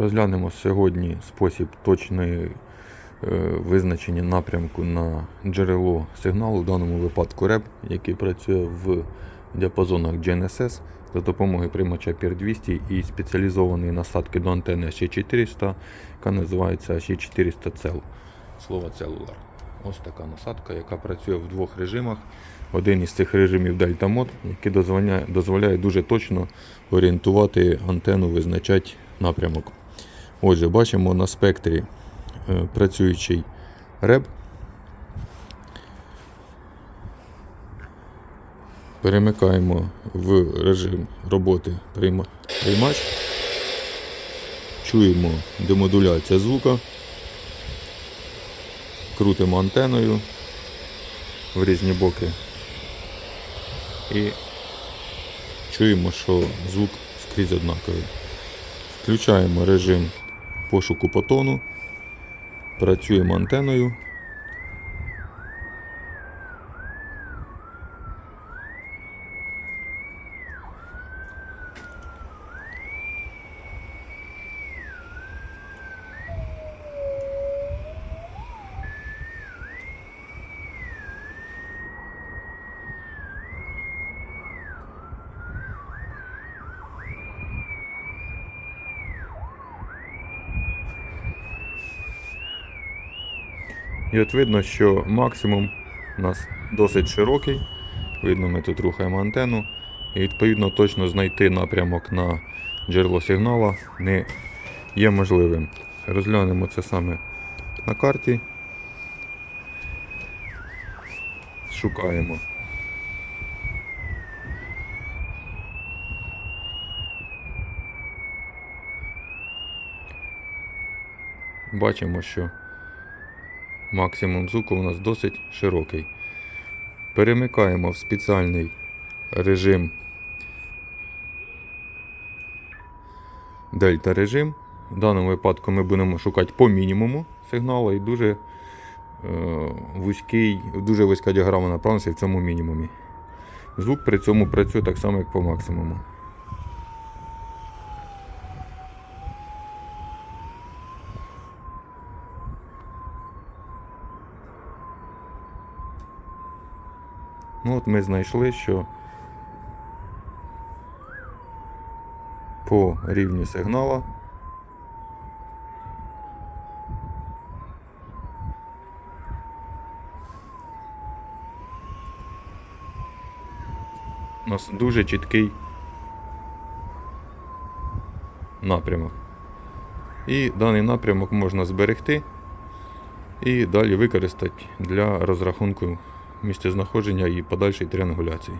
Розглянемо сьогодні спосіб точної е, визначення напрямку на джерело сигналу, в даному випадку РЕБ, який працює в діапазонах GNSS за допомогою приймача PIR200 і спеціалізованої насадки до антени H400, яка називається H400 Cell. Слово Cellular. Ось така насадка, яка працює в двох режимах. Один із цих режимів Mod, який дозволяє, дозволяє дуже точно орієнтувати антенну, визначати напрямок. Отже, бачимо на спектрі е, працюючий реб. Перемикаємо в режим роботи приймач. Чуємо демодуляція звука. Крутимо антеною в різні боки. І чуємо, що звук скрізь однаковий. Включаємо режим пошуку по тону, працюємо антеною. І от видно, що максимум у нас досить широкий. Видно, ми тут рухаємо антенну. І відповідно точно знайти напрямок на джерело сигнала не є можливим. Розглянемо це саме на карті. Шукаємо. Бачимо, що максимум звуку у нас досить широкий. Перемикаємо в спеціальний режим дельта режим. В даному випадку ми будемо шукати по мінімуму сигналу і дуже е, вузький, дуже вузька діаграма направленості в цьому мінімумі. Звук при цьому працює так само, як по максимуму. Ну от ми знайшли, що по рівню сигнала у нас дуже чіткий напрямок. І даний напрямок можна зберегти і далі використати для розрахунку місцезнаходження і подальшої тріангуляції.